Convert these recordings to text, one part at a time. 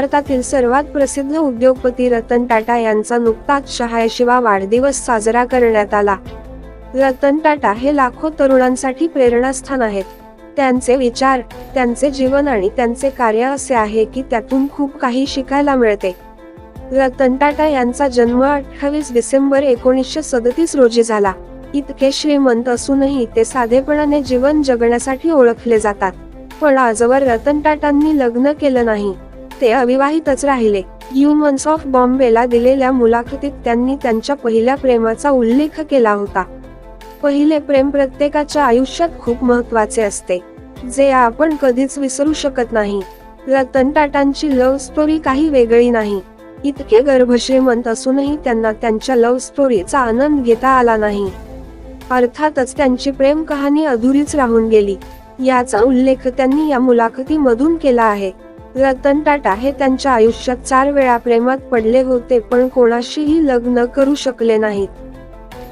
भारतातील सर्वात प्रसिद्ध उद्योगपती रतन टाटा यांचा नुकताच शहाऐंशीवा वाढदिवस साजरा करण्यात आला. रतन टाटा हे लाखो तरुणांसाठी प्रेरणास्थान आहेत. त्यांचे विचार त्यांचे जीवन आणि त्यांचे कार्य असे आहे की त्यातून खूप काही शिकायला मिळते. रतन टाटा यांचा जन्म अठ्ठावीस डिसेंबर एकोणीसशे सदतीस रोजी झाला. इतके श्रीमंत असूनही ते साधेपणाने जीवन जगण्यासाठी ओळखले जातात. पण आजवर रतन टाटांनी लग्न केलं नाही. ते अविवाहितच राहिले. ह्युमन्स ऑफ बॉम्बेला दिलेल्या मुलाखतीत त्यांनी त्यांच्या पहिल्या प्रेमाचा उल्लेख केला होता. पहिले प्रेम प्रत्येकाच्या आयुष्यात खूप महत्त्वाचे असते. जे आपण कधीच विसरू शकत नाही. रतन टाटांची लव्ह स्टोरी काही वेगळी नाही. इतके गर्भश्रीमंत असूनही त्यांना त्यांच्या लव्ह स्टोरीचा आनंद घेता आला नाही. अर्थातच त्यांची प्रेम कहाणी अधुरीच राहून गेली. याचा उल्लेख त्यांनी या मुलाखतीमधून केला आहे. रतन टाटा हे त्यांच्या आयुष्यात चार वेळा प्रेमात पडले होते पण कोणाशीही लग्न करू शकले नाहीत.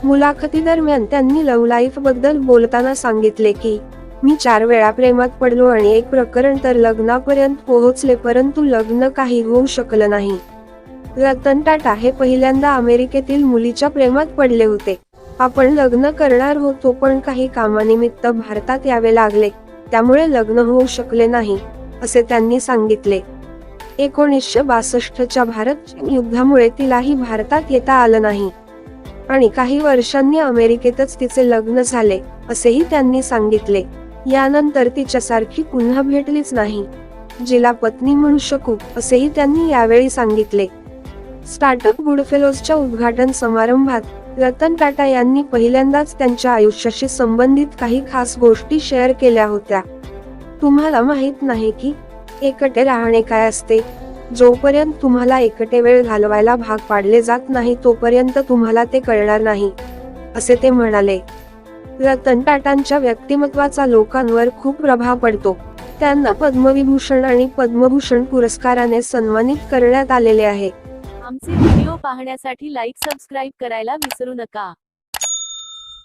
मुलाखती दरम्यान त्यांनी लव्ह लाईफबद्दल बोलताना सांगितले की मी चार वेळा प्रेमात पडलो आणि एक प्रकरण तर लग्नापर्यंत पोहोचले परंतु लग्न काही होऊ शकलं नाही. रतन टाटा हे पहिल्यांदा अमेरिकेतील मुलीच्या प्रेमात पडले होते. आपण लग्न करणार होतो पण काही कामानिमित्त भारतात यावे लागले त्यामुळे लग्न होऊ शकले नाही. असे त्यांनी सांगितले. एकोणीसशे बासष्टच्या भारत युद्धामुळे तिलाही भारतात येता आलं नाही. आणि काही वर्षांनी अमेरिकेतच तिचे लग्न झाले असेही त्यांनी सांगितले. यानंतर तिच्यासारखी पुन्हा भेटलीच नाही. जिला पत्नी म्हणू शकू असेही त्यांनी यावेळी सांगितले. स्टार्टअप गुडफेलोजच्या उद्घाटन समारंभात रतन टाटा यांनी पहिल्यांदाच त्यांच्या आयुष्याशी संबंधित काही खास गोष्टी शेअर केल्या होत्या. तुम्हाला माहीत नाही की एकटे राहणे काय असते? जोपर्यंत तुम्हाला एकटे वेळ घालवायला भाग पाडले जात नाही तोपर्यंत तुम्हाला ते कळणार नाही असे ते म्हणाले. रतन टाटांच्या व्यक्तिमत्वाचा लोकांवर खूप प्रभाव पडतो. त्यांना पद्मविभूषण आणि पद्मभूषण पुरस्काराने सन्मानित करण्यात आलेले आहे. आमचे व्हिडिओ पाहण्यासाठी लाईक सबस्क्राईब करायला विसरू नका.